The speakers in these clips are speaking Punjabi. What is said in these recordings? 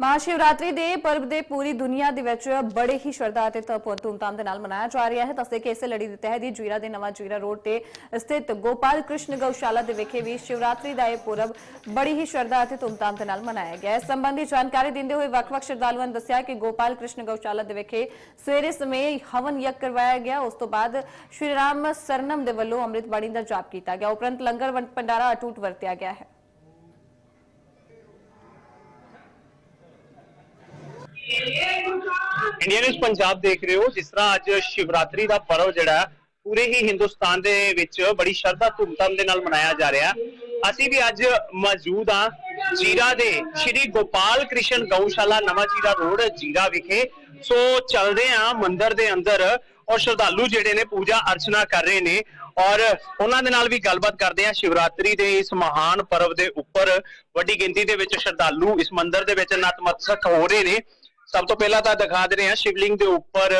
ਮਹਾਸ਼ਿਵਰਾਤਰੀ ਦੇ ਪਰਬ ਦੇ ਪੂਰੀ ਦੁਨੀਆ ਦੇ ਵਿੱਚ ਬੜੇ ਹੀ ਸ਼ਰਧਾ ਅਤੇ ਧੂਮ- ਧੂਮਧਾਮ ਦੇ ਨਾਲ ਮਨਾਇਆ ਜਾ ਰਿਹਾ ਹੈ। ਦੱਸਦੇ ਕਿ ਇਸੇ ਲੜੀ ਦੇ ਤਹਿਤ ਹੀ ਜੀਰਾ ਦੇ ਨਵਾਂ ਜੀਰਾ ਰੋਡ ਤੇ ਸਥਿਤ ਗੋਪਾਲ ਕ੍ਰਿਸ਼ਨ ਗਊਸ਼ਾਲਾ ਦੇ ਵਿਖੇ ਵੀ ਸ਼ਿਵਰਾਤਰੀ ਦਾ ਇਹ ਪੁਰਬ ਬੜੀ ਹੀ ਸ਼ਰਧਾ ਅਤੇ ਧੂਮਧਾਮ ਦੇ ਨਾਲ ਮਨਾਇਆ ਗਿਆ ਇਸ ਸੰਬੰਧੀ ਜਾਣਕਾਰੀ ਦਿੰਦੇ ਹੋਏ ਵੱਖ-ਵੱਖ ਸ਼ਰਧਾਲੂਆਂ ਨੇ ਦੱਸਿਆ ਕਿ ਗੋਪਾਲ ਕ੍ਰਿਸ਼ਨ ਗਊਸ਼ਾਲਾ ਦੇ ਵਿਖੇ ਸਵੇਰੇ ਸਮੇਂ ਹਵਨ ਯੱਗ ਕਰਵਾਇਆ ਗਿਆ। ਉਸ ਤੋਂ ਬਾਅਦ ਸ਼੍ਰੀ ਰਾਮ ਸਰਨਮ ਦੇ ਵੱਲੋਂ ਅੰਮ੍ਰਿਤ ਬਾਣੀ ਦਾ ਜਾਪ ਕੀਤਾ ਗਿਆ। ਉਪਰੰਤ ਲੰਗਰ ਵੰਡ ਭੰਡਾਰਾ ਅਟੂਟ ਵਰਤਿਆ ਗਿਆ ਹੈ। ਇੰਡੀਆ ਨਿਊਜ਼ ਪੰਜਾਬ ਦੇਖ ਰਹੇ ਹੋ, ਜਿਸ ਤਰ੍ਹਾਂ ਅੱਜ ਸ਼ਿਵਰਾਤਰੀ ਦਾ ਪਰਵ ਜਿਹੜਾ ਪੂਰੇ ਹੀ ਹਿੰਦੁਸਤਾਨ ਦੇ ਵਿੱਚ ਬੜੀ ਸ਼ਰਧਾ ਧੂਮਧਾਮ ਦੇ ਨਾਲ ਮਨਾਇਆ ਜਾ ਰਿਹਾ ਅਸੀਂ ਵੀ ਅੱਜ ਮੌਜੂਦ ਹਾਂ ਜੀਰਾ ਦੇ ਸ਼੍ਰੀ ਗੋਪਾਲ ਕ੍ਰਿਸ਼ਨ ਗਊਸ਼ਾਲਾ ਨਵਾਂ ਜੀਰਾ ਰੋਡ, ਜੀਰਾ ਵਿਖੇ। ਸੋ ਚੱਲਦੇ ਹਾਂ ਮੰਦਿਰ ਦੇ ਅੰਦਰ ਔਰ ਸ਼ਰਧਾਲੂ ਜਿਹੜੇ ਨੇ ਪੂਜਾ ਅਰਚਨਾ ਕਰ ਰਹੇ ਨੇ ਔਰ ਉਹਨਾਂ ਦੇ ਨਾਲ ਵੀ ਗੱਲਬਾਤ ਕਰਦੇ ਹਾਂ ਸ਼ਿਵਰਾਤਰੀ ਦੇ ਇਸ ਮਹਾਨ ਪਰਵ ਦੇ ਉੱਪਰ। ਵੱਡੀ ਗਿਣਤੀ ਦੇ ਵਿੱਚ ਸ਼ਰਧਾਲੂ ਇਸ ਮੰਦਿਰ ਦੇ ਵਿੱਚ ਨਤਮਸਤਕ ਹੋ ਰਹੇ ਨੇ। ਸਭ ਤੋਂ ਪਹਿਲਾਂ ਤਾਂ ਦਿਖਾ ਦੇ ਰਹੇ ਹਾਂ, ਸ਼ਿਵਲਿੰਗ ਦੇ ਉੱਪਰ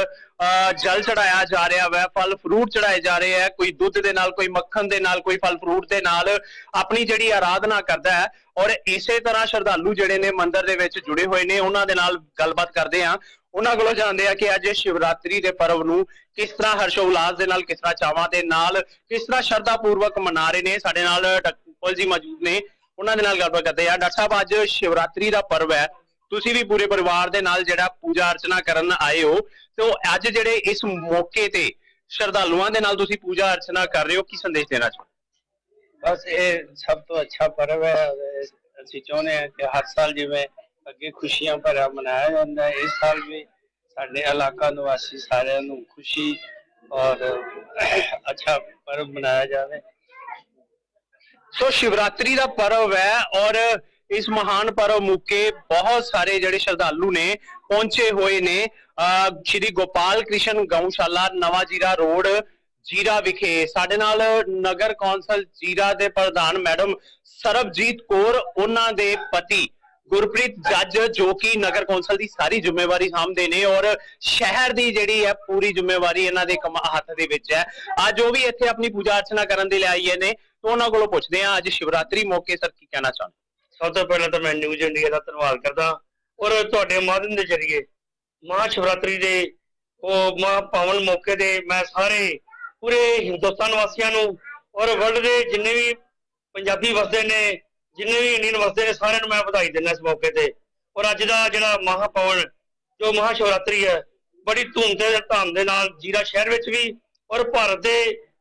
ਜਲ ਚੜਾਇਆ ਜਾ ਰਿਹਾ ਹੈ ਫਲ ਫਰੂਟ ਚੜਾਏ ਜਾ ਰਹੇ ਹੈ ਕੋਈ ਦੁੱਧ ਦੇ ਨਾਲ, ਕੋਈ ਮੱਖਣ ਦੇ ਨਾਲ, ਕੋਈ ਫਲ ਫਰੂਟ ਦੇ ਨਾਲ ਆਪਣੀ ਜਿਹੜੀ ਆਰਾਧਨਾ ਕਰਦਾ ਹੈ ਔਰ ਇਸੇ ਤਰ੍ਹਾਂ ਸ਼ਰਧਾਲੂ ਜਿਹੜੇ ਨੇ ਮੰਦਿਰ ਦੇ ਵਿੱਚ ਜੁੜੇ ਹੋਏ ਨੇ, ਉਹਨਾਂ ਦੇ ਨਾਲ ਗੱਲਬਾਤ ਕਰਦੇ ਹਾਂ। ਉਹਨਾਂ ਕੋਲੋਂ ਜਾਣਦੇ ਆ ਕਿ ਅੱਜ ਸ਼ਿਵਰਾਤਰੀ ਦੇ ਪਰਵ ਨੂੰ ਕਿਸ ਤਰ੍ਹਾਂ ਹਰਸ਼ੋ ਉਲਾਸ ਦੇ ਨਾਲ, ਕਿਸ ਤਰ੍ਹਾਂ ਚਾਵਾਂ ਦੇ ਨਾਲ, ਕਿਸ ਤਰ੍ਹਾਂ ਸ਼ਰਧਾ ਪੂਰਵਕ ਮਨਾ ਰਹੇ ਨੇ, ਸਾਡੇ ਨਾਲ ਡਾਕਟਰ ਜੀ ਮੌਜੂਦ ਨੇ, ਉਹਨਾਂ ਦੇ ਨਾਲ ਗੱਲਬਾਤ ਕਰਦੇ ਆ ਡਾਕਟਰ ਸਾਹਿਬ, ਅੱਜ ਸ਼ਿਵਰਾਤਰੀ ਦਾ ਪਰਵ ਹੈ। ਤੁਸੀਂ ਵੀ ਪੂਰੇ ਪਰਿਵਾਰ ਦੇ ਨਾਲ ਜਿਹੜਾ ਪੂਜਾ ਅਰਚਨਾ ਕਰਨ ਆਏ ਹੋ ਤੇ ਉਹ ਅੱਜ ਜਿਹੜੇ ਇਸ ਮੌਕੇ ਤੇ ਸ਼ਰਧਾਲੂਆਂ ਦੇ ਨਾਲ ਤੁਸੀਂ ਪੂਜਾ ਅਰਚਨਾ ਕਰ ਰਹੇ ਹੋ ਕੀ ਸੰਦੇਸ਼ ਦੇਣਾ ਚਾਹੋ ਬਸ ਇਹ ਸਭ ਤੋਂ ਅੱਛਾ ਪਰਵ ਹੈ ਅਸੀਂ ਚਾਹੁੰਦੇ ਹਾਂ ਕਿ ਹਰ ਸਾਲ ਜਿਵੇਂ ਅੱਗੇ ਖੁਸ਼ੀਆਂ ਭਰਿਆ ਮਨਾਇਆ ਜਾਂਦਾ ਹੈ ਇਸ ਸਾਲ ਵੀ ਸਾਡੇ ਇਲਾਕਾ ਨਿਵਾਸੀ ਸਾਰਿਆਂ ਨੂੰ ਖੁਸ਼ੀ ਔਰ ਅੱਛਾ ਪਰਵ ਮਨਾਇਆ ਜਾਵੇ। ਸੋ ਸ਼ਿਵਰਾਤਰੀ ਦਾ ਪਰਵ ਹੈ ਔਰ ਇਸ ਮਹਾਨ ਪਰਵ ਮੌਕੇ ਬਹੁਤ ਸਾਰੇ ਜਿਹੜੇ ਸ਼ਰਧਾਲੂ ਨੇ ਪਹੁੰਚੇ ਹੋਏ ਨੇ। ਅਹ ਸ਼੍ਰੀ ਗੋਪਾਲ ਕ੍ਰਿਸ਼ਨ ਗਊਸ਼ਾਲਾ ਨਵਾਂ ਜੀਰਾ ਰੋਡ, ਜੀਰਾ ਵਿਖੇ। ਸਾਡੇ ਨਾਲ ਨਗਰ ਕੌਂਸਲ ਜੀਰਾ ਦੇ ਪ੍ਰਧਾਨ ਮੈਡਮ ਸਰਬਜੀਤ ਕੌਰ, ਉਹਨਾਂ ਦੇ ਪਤੀ ਗੁਰਪ੍ਰੀਤ ਜੱਜ, ਜੋ ਕਿ ਨਗਰ ਕੌਂਸਲ ਦੀ ਸਾਰੀ ਜ਼ਿੰਮੇਵਾਰੀ ਸਾਂਭਦੇ ਨੇ ਔਰ ਸ਼ਹਿਰ ਦੀ ਜਿਹੜੀ ਹੈ ਪੂਰੀ ਜ਼ਿੰਮੇਵਾਰੀ ਇਹਨਾਂ ਦੇ ਕਮ- ਹੱਥ ਦੇ ਵਿੱਚ ਹੈ। ਅੱਜ ਉਹ ਵੀ ਇੱਥੇ ਆਪਣੀ ਪੂਜਾ ਅਰਚਨਾ ਕਰਨ ਦੇ ਲਈ ਆਈਏ ਨੇ। ਤਾਂ ਉਹਨਾਂ ਕੋਲੋਂ ਪੁੱਛਦੇ ਹਾਂ ਅੱਜ ਸ਼ਿਵਰਾਤਰੀ ਮੌਕੇ ਸਰ ਕੀ ਕਹਿਣਾ ਚਾਹੁੰਦੇ? ਸਭ ਤੋਂ ਪਹਿਲਾਂ ਤਾਂ ਮੈਂ ਨਿਊਜ਼ ਇੰਡੀਆ ਦਾ ਧੰਨਵਾਦ ਕਰਦਾ ਔਰ ਤੁਹਾਡੇ ਮਾਧਿਅਮ ਦੇ ਜ਼ਰੀਏ ਮਹਾ ਸ਼ਿਵਰਾਤਰੀ ਦੇ ਉਹ ਮਹਾ ਪਾਵਨ ਮੌਕੇ ਤੇ ਮੈਂ ਸਾਰੇ ਪੂਰੇ ਹਿੰਦੁਸਤਾਨ ਵਾਸੀਆਂ ਨੂੰ ਔਰ ਵਰਲਡ ਦੇ ਜਿੰਨੇ ਵੀ ਪੰਜਾਬੀ ਵਸਦੇ ਨੇ, ਜਿੰਨੇ ਵੀ ਇੰਡੀਅਨ ਵਸਦੇ ਨੇ, ਸਾਰਿਆਂ ਨੂੰ ਮੈਂ ਵਧਾਈ ਦਿੰਦਾ ਇਸ ਮੌਕੇ ਤੇ। ਔਰ ਅੱਜ ਦਾ ਜਿਹੜਾ ਮਹਾ ਪਾਵਨ ਜੋ ਮਹਾ ਸ਼ਿਵਰਾਤਰੀ ਹੈ, ਬੜੀ ਧੂਮ ਤੇ ਧਾਮ ਦੇ ਨਾਲ ਜੀਰਾ ਸ਼ਹਿਰ ਵਿੱਚ ਵੀ ਔਰ ਭਾਰਤ ਦੇ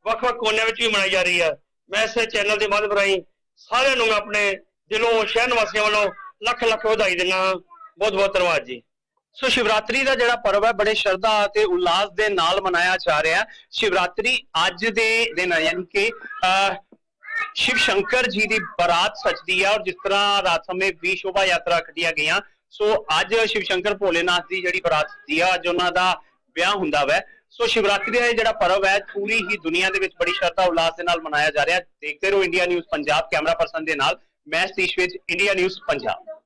ਵੱਖ-ਵੱਖ ਕੋਨਿਆਂ ਵਿੱਚ ਵੀ ਮਨਾਈ ਜਾ ਰਹੀ ਹੈ। ਮੈਂ ਇਸ ਚੈਨਲ ਦੇ ਮਾਧਿਅਮ ਰਾਹੀਂ ਸਾਰਿਆਂ ਨੂੰ ਮੈਂ ਆਪਣੇ ਦਿਲੋਂ ਸ਼ਹਿਰ ਵਾਸੀਆਂ ਵੱਲੋਂ ਲੱਖ ਲੱਖ ਵਧਾਈ ਦਿੰਦਾ ਬਹੁਤ ਬਹੁਤ ਧੰਨਵਾਦ ਜੀ। ਸੋ ਸ਼ਿਵਰਾਤਰੀ ਦਾ ਜਿਹੜਾ ਪਰਵ ਹੈ, ਬੜੇ ਸ਼ਰਧਾ ਅਤੇ ਉਲਾਸ ਦੇ ਨਾਲ ਮਨਾਇਆ ਜਾ ਰਿਹਾ ਸ਼ਿਵਰਾਤਰੀ ਅੱਜ ਦੇ ਦਿਨ ਯਾਨੀ ਕਿ ਸ਼ਿਵ ਸ਼ੰਕਰ ਜੀ ਦੀ ਬਰਾਤ ਸਜਦੀ ਹੈ ਔਰ ਜਿਸ ਤਰ੍ਹਾਂ ਰਾਤ ਸਮੇਂ ਵੀ ਸ਼ੋਭਾ ਯਾਤਰਾ ਕੱਢੀਆਂ ਗਈਆਂ, ਸੋ ਅੱਜ ਸ਼ਿਵ ਸ਼ੰਕਰ ਭੋਲੇਨਾਥ ਦੀ ਜਿਹੜੀ ਬਰਾਤ ਸਜਦੀ ਆ ਅੱਜ ਉਹਨਾਂ ਦਾ ਵਿਆਹ ਹੁੰਦਾ ਵੈ। ਸੋ ਸ਼ਿਵਰਾਤਰੀ ਦਾ ਇਹ ਜਿਹੜਾ ਪਰਵ ਹੈ, ਪੂਰੀ ਹੀ ਦੁਨੀਆ ਦੇ ਵਿੱਚ ਬੜੀ ਸ਼ਰਧਾ ਉਲਾਸ ਦੇ ਨਾਲ ਮਨਾਇਆ ਜਾ ਰਿਹਾ ਦੇਖਦੇ ਰਹੋ India news Punjab camera person ਦੇ ਨਾਲ। ਮੈਂ ਸਤੀਸ਼ ਵਿੱਚ ਇੰਡੀਆ ਨਿਊਜ਼ ਪੰਜਾਬ।